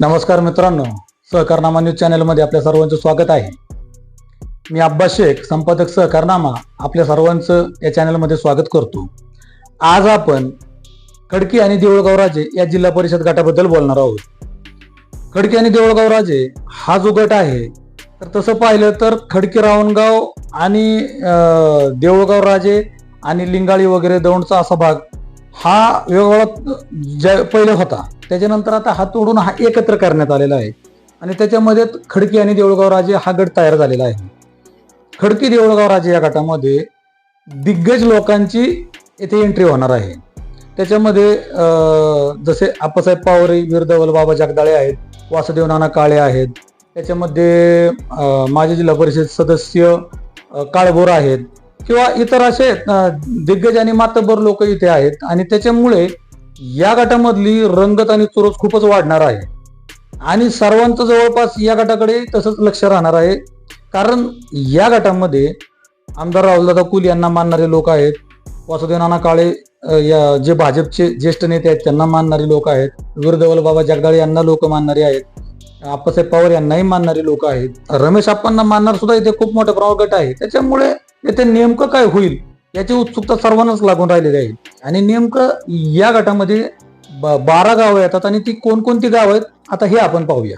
नमस्कार मित्रांनो सहकारनामा न्यूज चॅनलमध्ये आपल्या सर्वांचं स्वागत आहे. मी अब्बास शेख संपादक सहकारनामा आपल्या सर्वांचं या चॅनलमध्ये स्वागत करतो. आज आपण खडकी आणि देऊळगाव राजे या जिल्हा परिषद गटाबद्दल बोलणार आहोत. खडकी आणि देऊळगाव राजे हा जो गट आहे तर तसं पाहिलं तर खडकी रावणगाव आणि देऊळगाव राजे आणि लिंगाळी वगैरे दौंडचा असा भाग हा वेगवेगळा ज्या पहिला होता. त्याच्यानंतर आता हा तोडून हा एकत्र करण्यात आलेला आहे. आणि त्याच्यामध्ये खडकी आणि देऊळगाव राजे हा गट तयार झालेला आहे. खडकी देऊळगाव राजे या गटामध्ये दिग्गज लोकांची येथे एंट्री होणार आहे. त्याच्यामध्ये जसे आप्पासाहेब पावरे वीरधवल बाबा जगदाळे आहेत वासुदेव नाना काळे आहेत. त्याच्यामध्ये माझे माजी जिल्हा परिषद सदस्य काळभोर आहेत. किंवा इतर असे दिग्गज आणि मातबर लोक इथे आहेत. आणि त्याच्यामुळे या गटामधली रंगत आणि चुरस खूपच वाढणार आहे. आणि सर्वांचं जवळपास या गटाकडे तसंच लक्ष राहणार आहे. कारण या गटामध्ये आमदार राहुलदादा कुल यांना मानणारे लोक आहेत. वासुदेव नाना काळे या जे भाजपचे ज्येष्ठ नेते आहेत त्यांना मानणारे लोक आहेत. वीरधवल बाबा जगदाळे यांना लोक मानणारे आहेत. आप्पासाहेब पवार यांनाही मानणारे लोक आहेत. रमेश आप्पांना मानणार सुद्धा इथे खूप मोठा प्रमाणात गट आहे. त्याच्यामुळे इथे नेमकं काय होईल? याची उत्सुकता सर्वांनाच लागून राहिलेली आहे. आणि नेमकं या गटामध्ये ब- बारा गावं येतात आणि ती कोणकोणती गावं आहेत आता हे आपण पाहूया.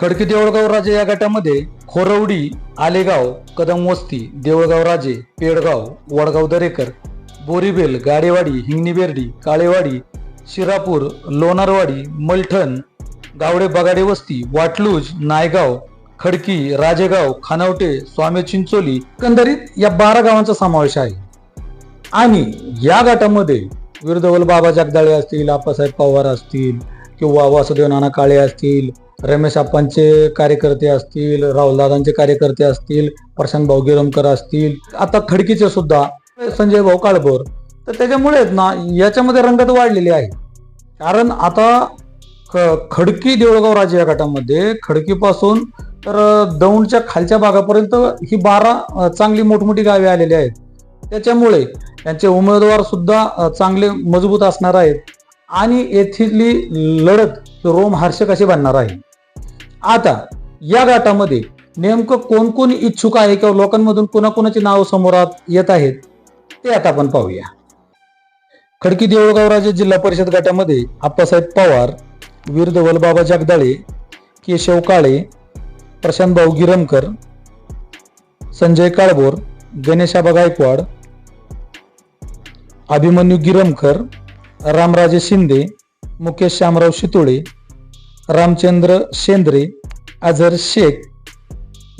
खडकी देवळगाव राजे या गटामध्ये खोरवडी आलेगाव कदम वस्ती देवळगाव राजे पेडगाव वडगाव दरेकर बोरीबेल गाडेवाडी हिंगणीबेर्डी काळेवाडी शिरापूर लोणारवाडी मलठण गावडे बगाडे वस्ती वाटलूज नायगाव खडकी राजेगाव खानावटे स्वामी चिंचोली एकंदरीत या बारा गावांचा समावेश आहे. आणि या गटामध्ये वीरधवल बाबा जगदाळे असतील आप्पासाहेब पवार असतील किंवा वासुदेव नाना काळे असतील रमेश आप्पांचे कार्यकर्ते असतील राहुलदादांचे कार्यकर्ते असतील प्रशांत भाऊ गिरमकर असतील आता खडकीचे सुद्धा संजय भाऊ काळभोर. तर त्याच्यामुळे ना याच्यामध्ये रंगत वाढलेली आहे. कारण आता ख- खडकी देऊळगाव राजे या गटामध्ये खडकीपासून तर दौंडच्या खालच्या भागापर्यंत ही बारा चांगली मोठमोठी गावे आलेली आहेत. त्याच्यामुळे त्यांचे उमेदवार सुद्धा चांगले मजबूत असणार आहेत. आणि येथील लढत रोम हर्षक अशी बनणार आहे. आता या गटामध्ये नेमकं कोण कोण इच्छुक आहे किंवा लोकांमधून कोणाकोणाची नाव समोर येत आहेत ते आता आपण पाहूया. खडकी देऊळगाव राजे जिल्हा परिषद गटामध्ये आप्पासाहेब पवार वीरधवल बाबा जगदाळे केशव काळे प्रशांत भाऊ गिरमकर संजय काळभोर गणेशाबा गायकवाड अभिमन्यू गिरमकर रामराजे शिंदे मुकेश श्यामराव शितोळे रामचंद्र शेंद्रे अझर शेख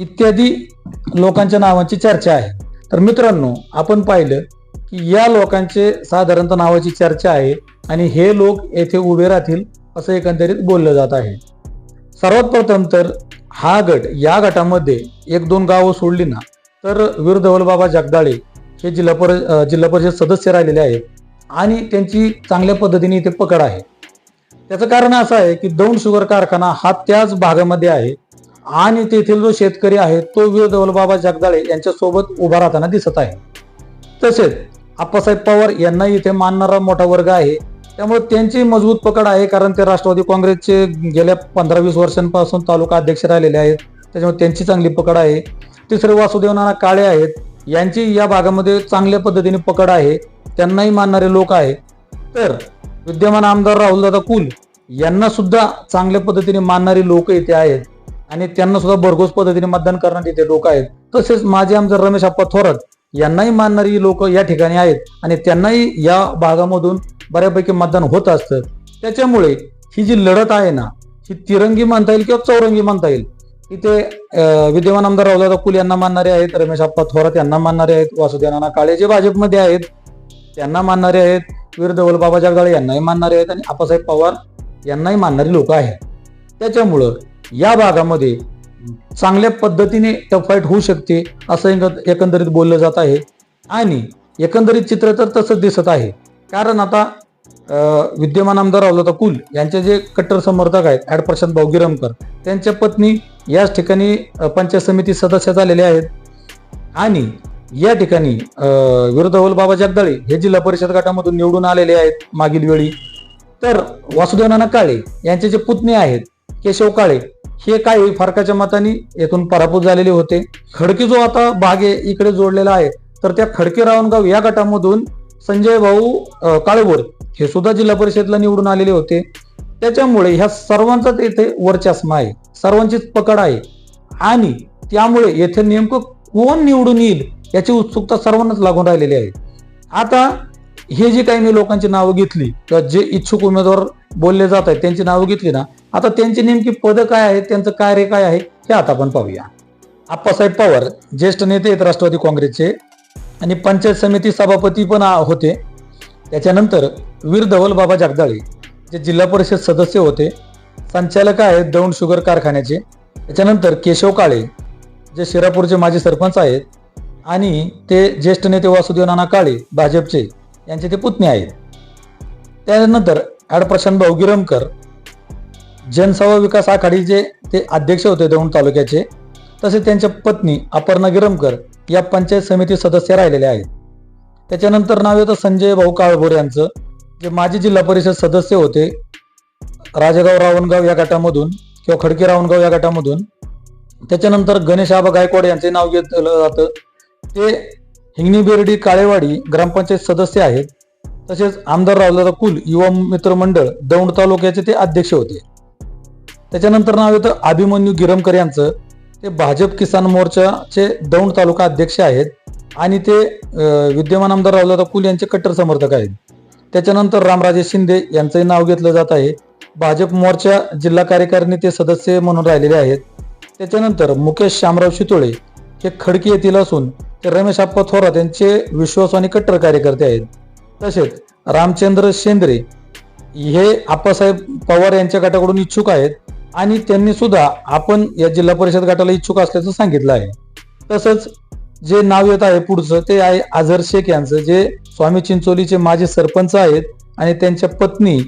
इत्यादी लोकांच्या नावांची चर्चा आहे. तर मित्रांनो आपण पाहिलं की या लोकांचे साधारणतः नावाची चर्चा आहे आणि हे लोक येथे उभे राहतील असं एकंदरीत बोललं जात आहे. सर्वात प्रथम तर हा गट या गटामध्ये एक दोन गावं सोडली ना तर वीरधवल बाबा जगदाळे हे जिल्हा पर जिल्हा परिषद सदस्य राहिलेले आहेत. आणि त्यांची चांगल्या पद्धतीने इथे पकड आहे. त्याचं कारण असं आहे की दौंड शुगर कारखाना हा त्याच भागामध्ये आहे. आणि तेथील जो शेतकरी आहे तो वीर दौलबाबा जगदाळे यांच्यासोबत उभा राहताना दिसत आहे. तसेच आप्पासाहेब पवार यांना इथे मानणारा मोठा वर्ग आहे. त्यामुळे त्यांची मजबूत पकड आहे कारण ते राष्ट्रवादी काँग्रेसचे गेल्या पंधरा वीस वर्षांपासून तालुका अध्यक्ष राहिलेले आहेत. त्याच्यामुळे त्यांची चांगली पकड आहे. तिसरे वासुदेव नाना काळे आहेत. यांची या भागामध्ये चांगल्या पद्धतीने पकड आहे त्यांनाही मानणारे लोक आहे. तर विद्यमान आमदार राहुलदादा कुल यांना सुद्धा चांगल्या पद्धतीने मानणारी लोक इथे आहेत आणि त्यांना सुद्धा भरघोस पद्धतीने मतदान करणारे इथे लोक आहेत. तसेच माजी आमदार रमेश आप्पा थोरात यांनाही मानणारी लोक या ठिकाणी आहेत आणि त्यांनाही या भागामधून बऱ्यापैकी मतदान होत असतं. त्याच्यामुळे ही जी लढत आहे ना ही तिरंगी म्हणता येईल किंवा चौरंगी म्हणता येईल इथे विद्यमान आमदार रावदादा कुल यांना मानणारे आहेत रमेश आप्पा थोरात यांना मानणारे आहेत वासुदेव नाना काळे जे भाजपमध्ये आहेत त्यांना मानणारे आहेत वीरधवल बाबा जगदाळे यांनाही मानणारे आहेत आणि आप्पासाहेब पवार यांनाही मानणारी लोक आहेत. त्याच्यामुळं या भागामध्ये चांगल्या पद्धतीने टफाईट होऊ शकते असं एकंदरीत बोललं जात आहे. आणि एकंदरीत चित्र तर तसंच दिसत आहे. कारण आता विद्यमान आमदार अवलता कुल यांचे जे कट्टर समर्थक आहेत ॲड प्रशांत भाऊ गिरमकर त्यांच्या पत्नी याच ठिकाणी पंचायत समिती सदस्य झालेले आहेत. आणि या ठिकाणी विरोध बाबा जगदाळे हे जिल्हा परिषद गटामधून निवडून आलेले आहेत मागील वेळी. तर वासुदेव नाना काळे यांचे जे पुतणे आहेत केशव काळे हे काही फरकाच्या मताने येथून पराभूत झालेले होते. खडकी जो आता बागे इकडे जोडलेला आहे तर त्या खडके रावणगाव या गटामधून संजय भाऊ काळेबोर हे सुद्धा जिल्हा परिषदेला निवडून आलेले होते. त्याच्यामुळे ह्या सर्वांचाच येथे वर्चस्व आहे. सर्वांचीच पकड आहे. आणि त्यामुळे येथे नेमकं कोण निवडून येईल याची उत्सुकता सर्वांनाच लागून राहिलेली आहे. आता हे जे काही मी लोकांची नावं घेतली किंवा जे इच्छुक उमेदवार बोलले जात आहेत त्यांची नावं घेतली ना आता त्यांची नेमकी पदं काय आहेत त्यांचं कार्य काय आहे हे आता आपण पाहूया. आप्पासाहेब पवार ज्येष्ठ नेते आहेत राष्ट्रवादी काँग्रेसचे. आणि पंचायत समिती सभापती पण होते. त्याच्यानंतर वीर धवल बाबा जगदाळे जे जिल्हा परिषद सदस्य होते संचालक आहेत दौंड शुगर कारखान्याचे त्याच्यानंतर केशव काळे जे शिरापूरचे माजी सरपंच आहेत आणि ते ज्येष्ठ नेते वासुदेव नाना काळे भाजपचे यांचे ते पुतणे आहेत. त्यानंतर ॲड प्रशांत भाऊ गिरमकर जनसेवा विकास आघाडीचे ते अध्यक्ष होते दौंड तालुक्याचे तसेच त्यांच्या पत्नी अपर्णा गिरमकर या पंचायत समिती सदस्य राहिलेले आहेत. त्याच्यानंतर नाव येतं संजय भाऊ काळभोर यांचं जे माजी जिल्हा परिषद सदस्य होते राजेगाव रावणगाव या गटामधून किंवा खडके रावणगाव या गटामधून त्याच्यानंतर गणेश आबा गायकवाड यांचे नाव घेतलं जातं. ते हिंगणी बेर्डी काळेवाडी ग्रामपंचायत सदस्य आहेत. तसेच आमदार रावला कुल युवा मित्र मंडळ दौंड तालुक्याचे ते अध्यक्ष होते. त्याच्यानंतर नाव येतं अभिमन्यू गिरमकर यांचं. ते भाजप किसान मोर्चाचे दौंड तालुका अध्यक्ष आहेत. आणि ते विद्यमान आमदार रावला कुल यांचे कट्टर समर्थक आहेत. त्याच्यानंतर रामराजे शिंदे यांचंही नाव घेतलं जात आहे. भाजप मोर्चा जिल्हा कार्यकारिणी ते सदस्य म्हणून राहिलेले आहेत. त्याच्यानंतर मुकेश शामराव शितोळे हे खडकी येथील असून ते रमेश आप्पा थोरात यांचे विश्वास आणि कट्टर कार्यकर्ते आहेत. तसेच रामचंद्र शेंद्रे हे आप्पासाहेब पवार यांच्या गटाकडून इच्छुक आहेत आणि त्यांनी सुद्धा आपण या जिल्हा परिषद गटाला इच्छुक असल्याचं सांगितलं आहे. तसंच जे नाव येत आहे पुढचं ते आहे आझर शेख यांचं जे स्वामी चिंचोलीचे माजी सरपंच आहेत आणि त्यांच्या पत्नी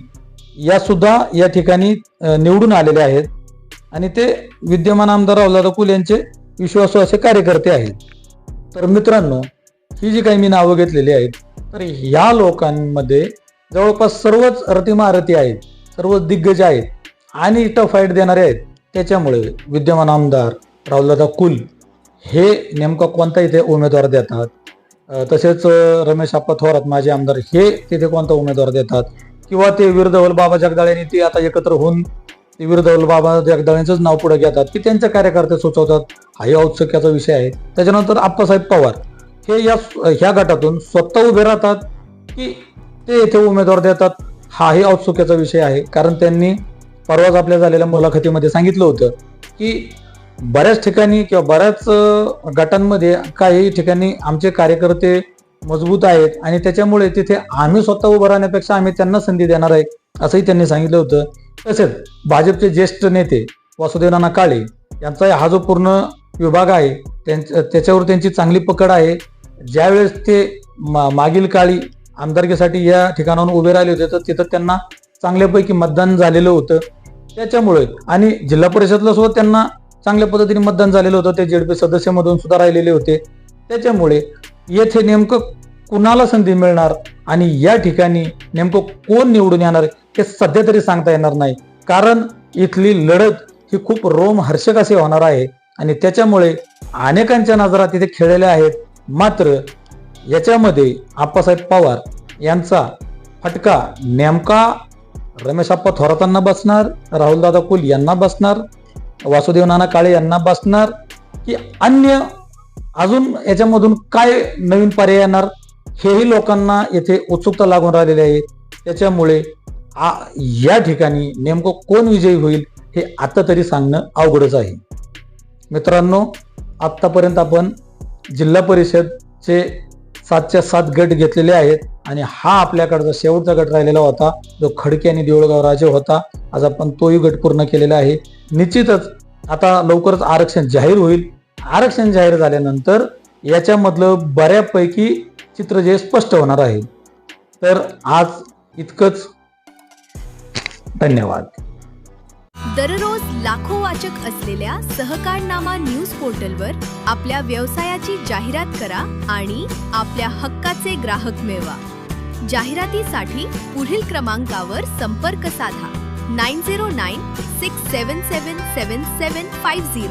या सुद्धा या ठिकाणी निवडून आलेले आहेत. आणि ते विद्यमान आमदार रावला कुल यांचे विश्वासू असे कार्यकर्ते आहेत. तर मित्रांनो ही जी काही मी नावं घेतलेली आहेत तर ह्या लोकांमध्ये जवळपास सर्वच रतिमारती आहेत सर्व दिग्गज आहेत आणि टफ फाईट देणारे आहेत. त्याच्यामुळे विद्यमान आमदार राहुलदादा कुल हे नेमका कोणता इथे उमेदवार देतात? तसेच रमेश आप्पा थोरात माजी आमदार हे तिथे कोणता उमेदवार देतात? किंवा ते वीरधवल बाबा जगदाळेंनी ते आता एकत्र होऊन ते वीरधवल बाबा जगदाळेंचंच नाव पुढे घेतात की त्यांचे कार्यकर्ते सुचवतात हाही औत्सुक्याचा विषय आहे. त्याच्यानंतर आप्पासाहेब पवार हे या ह्या गटातून स्वतः उभे राहतात की ते येथे उमेदवार देतात हाही औत्सुक्याचा विषय आहे. कारण त्यांनी परवाच आपल्या झालेल्या मुलाखतीमध्ये सांगितलं होतं की बऱ्याच ठिकाणी किंवा बऱ्याच गटांमध्ये काही ठिकाणी आमचे कार्यकर्ते मजबूत आहेत आणि त्याच्यामुळे तिथे आम्ही स्वतः उभं राहण्यापेक्षा आम्ही त्यांना संधी देणार आहे असंही त्यांनी सांगितलं होतं. तसेच भाजपचे ज्येष्ठ नेते वासुदेव नाना काळे यांचा हा जो पूर्ण विभाग आहे त्यांच्या त्याच्यावर त्यांची चांगली पकड आहे. ज्यावेळेस ते मा- मागील काळी आमदारकीसाठी या ठिकाणाहून उभे राहिले होते तर तिथं त्यांना चांगल्यापैकी मतदान झालेलं होतं. त्याच्यामुळे आणि जिल्हा परिषदला सुद्धा त्यांना चांगल्या पद्धतीने मतदान झालेलं होतं. ते जेडपी सदस्यामधून सुद्धा राहिलेले होते. त्याच्यामुळे येथे नेमकं कुणाला संधी मिळणार आणि या ठिकाणी नेमकं कोण निवडून येणार हे सध्या तरी सांगता येणार नाही. कारण इथली लढत ही खूप रोमहर्षक अशी होणार आहे आणि त्याच्यामुळे अनेकांच्या नजरा तिथे खेळलेल्या आहेत. मात्र याच्यामध्ये आप्पासाहेब पवार यांचा फटका नेमका रमेश आप्पा थोरातांना बसणार राहुलदादा कुल यांना बसणार वासुदेव नाना काळे यांना बसणार की अन्य अजून याच्यामधून काय नवीन पर्याय येणार हेही लोकांना येथे उत्सुकता लागून राहिलेली आहे. त्याच्यामुळे आ- या ठिकाणी नेमकं कोण विजयी होईल हे आता तरी सांगणं अवघडच आहे. मित्रांनो आत्तापर्यंत आपण जिल्हा परिषदचे सातच्या सात गट घेतलेले आहेत आणि हा आपल्याकडचा शेवटचा गट राहिलेला होता जो खडके आणि देऊळगाव राजे होता. आज आपण तोही गट पूर्ण केलेला आहे. निश्चितच आता लवकरच आरक्षण जाहीर होईल. आरक्षण जाहीर झाल्यानंतर याच्यामधलं बऱ्यापैकी चित्र जे स्पष्ट होणार आहे. तर आज इतकंच. धन्यवाद. दररोज लाखो वाचक असलेल्या सहकारनामा न्यूज पोर्टलवर आपल्या व्यवसायाची जाहिरात करा आणि आपल्या हक्काचे ग्राहक मिळवा. जाहिरातीसाठी पुढील क्रमांकावर संपर्क साधा. 909 677 7750.